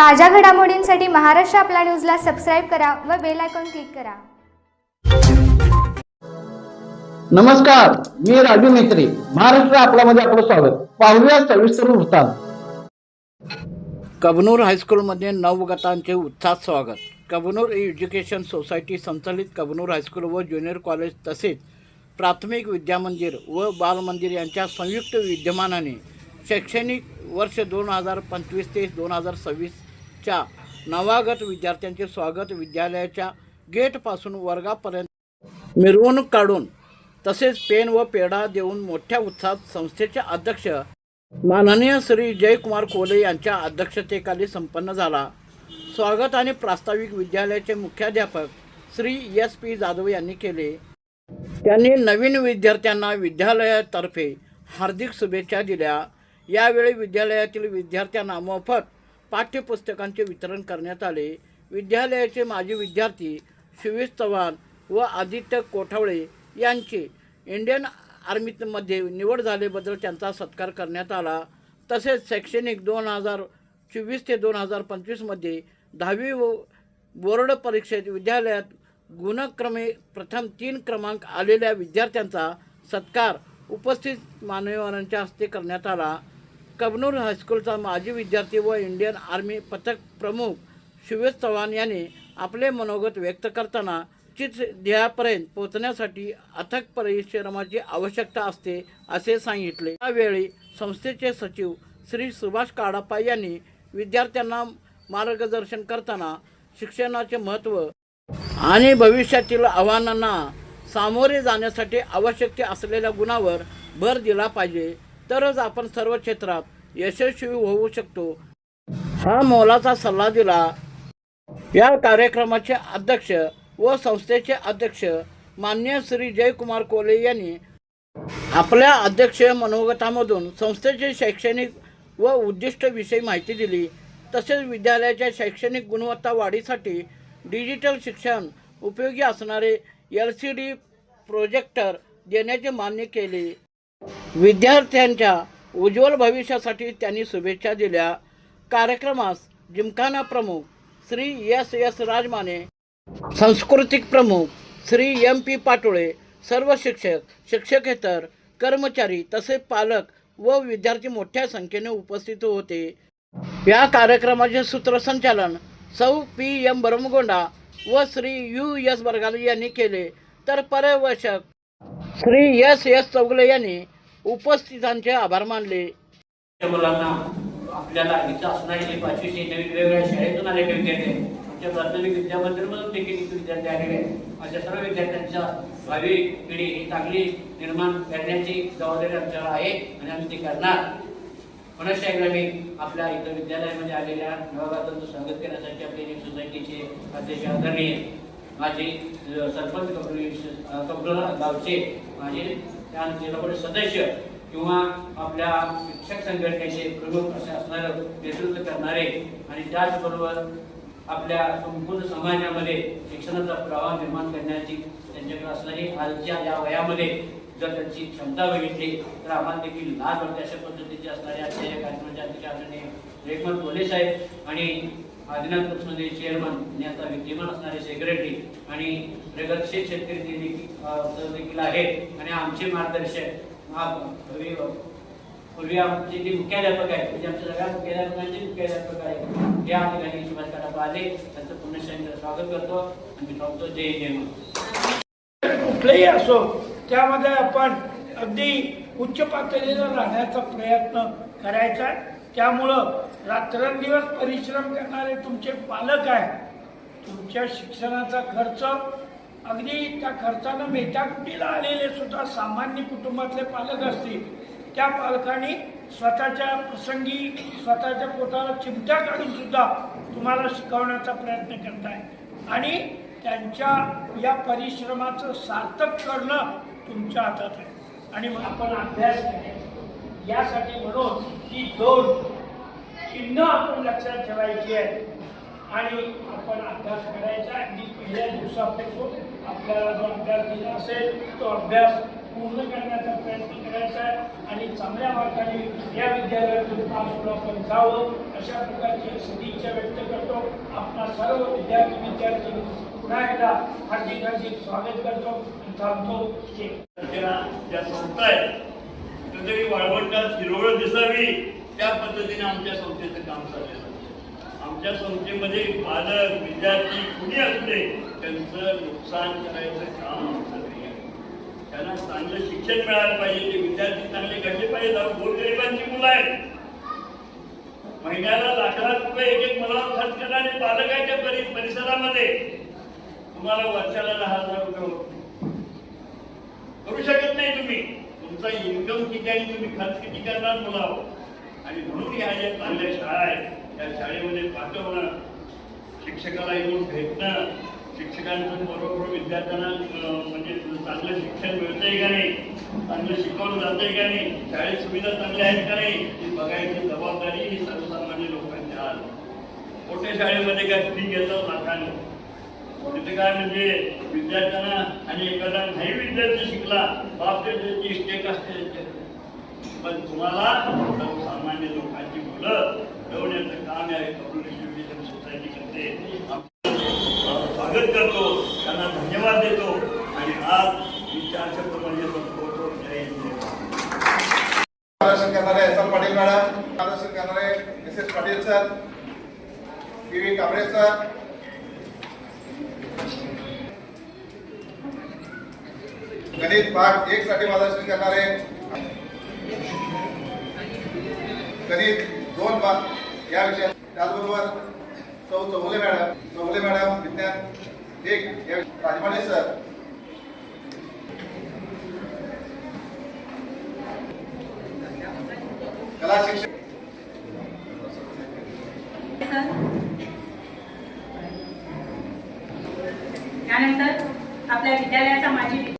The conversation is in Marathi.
ताज्या घडामोडींसाठी महाराष्ट्र आपला न्यूजला सबस्क्राईब करा व बेल आयकॉन क्लिक करा. नमस्कार मी राजू मेत्री महाराष्ट्र आपल्यामध्ये आपलं स्वागत. पाहूया सविस्तर वृत्तांत. कबनूर हायस्कूलमध्ये नवगतांचे उत्साह स्वागत. कबनूर एज्युकेशन सोसायटी संचलित कबनूर हायस्कूल व ज्युनियर कॉलेज तसेच प्राथमिक विद्यामंदिर व बालमंदिर यांच्या संयुक्त विद्यमानाने शैक्षणिक वर्ष दोन हजार पंचवीस ते दोन हजार च्या नवागत विद्यार्थ्यांचे स्वागत विद्यालयाच्या गेटपासून वर्गापर्यंत. मिरवणूक काढून तसेच पेन व पेढा देऊन मोठ्या उत्साहात संस्थेचे अध्यक्ष माननीय श्री जयकुमार कोले यांच्या अध्यक्षतेखाली संपन्न झाला. स्वागत आणि प्रास्ताविक विद्यालयाचे मुख्याध्यापक श्री एस पी जाधव यांनी केले. त्यांनी नवीन विद्यार्थ्यांना विद्यालयातर्फे हार्दिक शुभेच्छा दिल्या. यावेळी विद्यालयातील विद्यार्थ्यांना मोफत पाठ्यपुस्तकांचे वितरण करण्यात आले. विद्यालयाचे माजी विद्यार्थी शिवेश चव्हाण व आदित्य कोठावळे यांची इंडियन आर्मीमध्ये निवड झाल्याबद्दल त्यांचा सत्कार करण्यात आला. तसेच शैक्षणिक दोन हजार चोवीस ते दोन हजार पंचवीसमध्ये दहावी व बोर्ड परीक्षेत विद्यालयात गुणक्रमे प्रथम तीन क्रमांक आलेल्या विद्यार्थ्यांचा सत्कार उपस्थित मान्यवरांच्या हस्ते करण्यात आला. कबनूर हायस्कूलचा माजी विद्यार्थी व इंडियन आर्मी पथक प्रमुख शिवेश चव्हाण यांनी आपले मनोगत व्यक्त करताना चित ध्येयापर्यंत पोहोचण्यासाठी अथक परिश्रमाची आवश्यकता असते असे सांगितले. यावेळी संस्थेचे सचिव श्री सुभाष काडापा यांनी विद्यार्थ्यांना मार्गदर्शन करताना शिक्षणाचे महत्त्व आणि भविष्यातील आव्हानांना सामोरे जाण्यासाठी आवश्यक असलेल्या गुणावर भर दिला पाहिजे. तरच आपण सर्व क्षेत्रात यशस्वी होऊ शकतो. हा मोलाचा सल्ला दिला. या कार्यक्रमाचे अध्यक्ष व संस्थेचे अध्यक्ष मान्य श्री जयकुमार कोले यांनी आपल्या अध्यक्ष मनोगतामधून संस्थेचे शैक्षणिक व उद्दिष्टविषयी माहिती दिली. तसेच विद्यालयाच्या शैक्षणिक गुणवत्ता वाढीसाठी डिजिटल शिक्षण उपयोगी असणारे एल सी डी प्रोजेक्टर देण्याचे मान्य केले. विद्यार्थ्यांच्या उज्ज्वल भविष्यासाठी त्यांनी शुभेच्छा दिल्या. कार्यक्रमास जिमखाना प्रमुख श्री एस एस राजमाने सांस्कृतिक प्रमुख श्री एम पी पाटोळे सर्व शिक्षक शिक्षकेतर कर्मचारी तसेच पालक व विद्यार्थी मोठ्या संख्येने उपस्थित होते. या कार्यक्रमाचे सूत्रसंचालन सौ पी एम बरमगोंडा व श्री यू एस बरगाले यांनी केले. तर पर्यवेक्षक श्री एस एस चौगले यांनी उपस्थितांचे आभार मानले. मुलांना आपल्याला इथं असणारे पाचवीचे नवीन वेगवेगळ्या शाळेतून आलेले विद्यार्थी आमच्या प्राथमिक विद्यामंदिरमधून देखील विद्यार्थी आलेले आहेत. अशा सर्व विद्यार्थ्यांच्या भावी पिढी ही चांगली निर्माण करण्याची जबाबदारी आमच्यावर आहे आणि आम्ही ती करणार. पुनश्च मी आपल्या इथं विद्यालयामध्ये आलेल्या विभागातून स्वागत करण्यासाठी आपले सोसायटीचे अध्यक्ष आदरणीय माझे सरपंच कपडे कपडोला गावचे माझे त्यानंतर जिल्हा परिषद सदस्य किंवा आपल्या शिक्षक संघटनेचे प्रमुख असे असणारं नेतृत्व करणारे आणि त्याचबरोबर आपल्या संपूर्ण समाजामध्ये शिक्षणाचा प्रवाह निर्माण करण्याची त्यांच्याकडे असणारी आजच्या या वयामध्ये जर त्यांची क्षमता बघितली तर आम्हाला देखील लाभ वाटते अशा पद्धतीचे असणारे आजच्या या कार्यक्रमाच्या अध्यक्ष आदरणीय रेखमत कोले साहेब आणि आदिनाथ कुचमध्ये चेअरमन आणि आता विद्यमान असणारे सेक्रेटरी आणि प्रगतशील शेतकरी ते देखील आहेत आणि आमचे मार्गदर्शक पूर्वी आमचे जे मुख्याध्यापक आहेत म्हणजे आमच्या सगळ्या मुख्याध्यापकांचे मुख्याध्यापक आहेत ते आम्ही ठिकाणी सुभाष काढा आले त्यांचं पुण्यश्रांचं स्वागत करतो आणि मी थांबतो. जय जय कुठलंही असो त्यामध्ये आपण अगदी उच्च पातळीवर राहण्याचा प्रयत्न करायचा आहे. त्यामुळं रात्रंदिवस परिश्रम करणारे तुमचे पालक आहेत. तुमच्या शिक्षणाचा खर्च अगदी त्या खर्चानं मेटाकुटीला आलेले सुद्धा सामान्य कुटुंबातले पालक असतील. त्या पालकांनी स्वतःच्या प्रसंगी स्वतःच्या पोटाला चिमट्या काढून सुद्धा तुम्हाला शिकवण्याचा प्रयत्न करताय. आणि त्यांच्या या परिश्रमाचं सार्थक करणं तुमच्या हातात आहे. आणि मग आपण अभ्यास करायचा यासाठी म्हणून ही दोन चिन्ह आपण लक्षात ठेवायची आहे आणि आपण अभ्यास करायचा आणि पहिल्या दिवसापासून आपल्याला जो अभ्यास दिला असेल तो अभ्यास पूर्ण करण्याचा प्रयत्न करायचा आहे. आणि चांगल्या मार्गाने या विद्यालयातून पास होऊन आपण जावं अशा प्रकारची सदिच्छा व्यक्त करतो. आपला सर्व विद्यार्थी विद्यार्थी पुन्हा एकदा हार्दिक हार्दिक स्वागत करतो आणि थांबतो. ज्या संस्था आहेत कुठेतरी वाळवंटात हिरवळ दिसावी त्या पद्धतीने आमच्या संस्थेचं काम चाललेलं आमच्या संस्थेमध्ये पालक विद्यार्थी कुणी असले त्यांचं नुकसान करायचं काम आमचं नाही आहे. त्यांना चांगलं शिक्षण मिळालं पाहिजे ते विद्यार्थी चांगले घडले पाहिजे अहो, गोरगरिबांची मुलं आहेत. महिन्याला लाख लाख रुपये एक एक मुलावर खर्च करणारे पालक आहे त्या परिसरामध्ये. तुम्हाला वर्षाला दहा हजार रुपये करू शकत नाही तुम्ही. तुमचा इन्कम किती आणि तुम्ही खर्च किती करणार मुला? आणि म्हणून ह्या ज्या चांगल्या शाळा आहेत त्या शाळेमध्ये पाठवणं शिक्षकाला येऊन भेटणं शिक्षकांचं बरोबर विद्यार्थ्यांना म्हणजे चांगलं शिक्षण मिळतंय का नाही चांगलं शिकवलं जातंय का नाही शाळेत सुविधा चांगल्या आहेत का नाही ही बघायची जबाबदारी ही सर्वसामान्य लोकांची आज मोठ्या शाळेमध्ये काय फी घेतात लाखाने. तिथे काय म्हणजे विद्यार्थ्यांना आणि एखादा नाही विद्यार्थी शिकला बाप त्याची स्टेक असते पण तुम्हाला सर्वसामान्य लोकांची मुलं ठेवण्याचं काम आहे करून एज्युकेशन सोसायटी करते. स्वागत करतो त्यांना धन्यवाद देतो. आणि आज मी चार शब्द म्हणजे संपवतो जय हिंद. मार्गदर्शन करणारे एस एल पाटील मॅडम मार्गदर्शन करणारे S S Patil sir P V Kamble sir गणित भाग एक साठी मार्गदर्शन करणारे गणित दोन भाग या विषयात. त्याचबरोबर चौ चौले मॅडम चौले मॅडम विज्ञान एक या राजमाने सर. कला शिक्षक त्यानंतर आपल्या विद्यालयाचा माजी